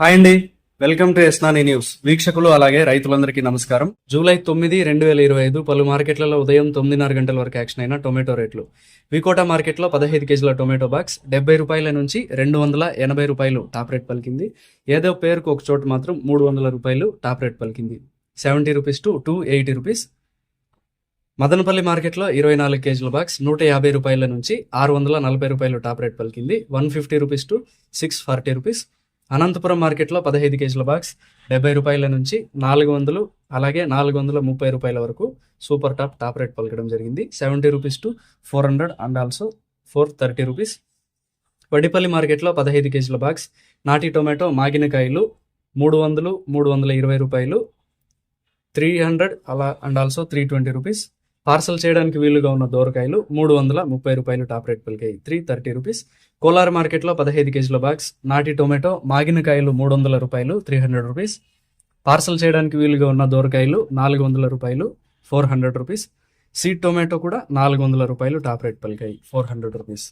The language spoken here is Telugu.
హాయ్ అండి. వెల్కమ్ టు ఎస్నాని న్యూస్. వీక్షకులు అలాగే రైతులందరికీ నమస్కారం. జూలై తొమ్మిది రెండు వేల ఇరవై ఐదు పలు మార్కెట్లలో ఉదయం తొమ్మిదిన్నర గంటల వరకు యాక్షన్ అయిన టొమాటో రేట్లు. వికోటా మార్కెట్లో పదహైదు కేజీల టొమాటో బాక్స్ డెబ్బై రూపాయల నుంచి రెండు వందల ఎనభై రూపాయలు టాప్ రేట్ పలికింది. ఏదో పేరుకు ఒక చోట మాత్రం మూడు వందల రూపాయలు టాప్ రేట్ పలికింది. Seventy rupees to two eighty rupees. Madanapalle మార్కెట్లో ఇరవై నాలుగు కేజీల బాక్స్ నూట యాభై రూపాయల నుంచి ఆరు వందల నలభై రూపాయలు టాప్ రేట్ పలికింది. One fifty rupees to six forty rupees. Anantapur మార్కెట్లో పదహైదు కేజీల బాక్స్ డెబ్బై రూపాయల నుంచి నాలుగు వందలు అలాగే నాలుగు వందల ముప్పై రూపాయల వరకు సూపర్ టాప్ టాప్ రేట్ పలకడం జరిగింది. Seventy rupees to four hundred and also four thirty rupees. Vadipalli మార్కెట్లో పదహైదు కేజీల బాక్స్ నాటి టొమాటో మాగినకాయలు మూడు వందలు మూడు వందల ఇరవై రూపాయలు త్రీ హండ్రెడ్ అలా and also three twenty rupees. Parcel చేయడానికి వీలుగా ఉన్న దోరకాయలు మూడు వందల ముప్పై రూపాయలు top rate పలికాయి. Three thirty rupees. Kolar మార్కెట్లో పదహైదు కేజీల బాక్స్ నాటి టొమాటో మాగిన కాయలు మూడు వందల రూపాయలు త్రీ హండ్రెడ్ రూపీస్. పార్సల్ చేయడానికి వీలుగా ఉన్న దోరకాయలు నాలుగు వందల రూపాయలు four hundred rupees. Seed tomato కూడా నాలుగు వందల రూపాయలు టాప్ రేట్ పలికాయి ఫోర్ హండ్రెడ్ రూపీస్.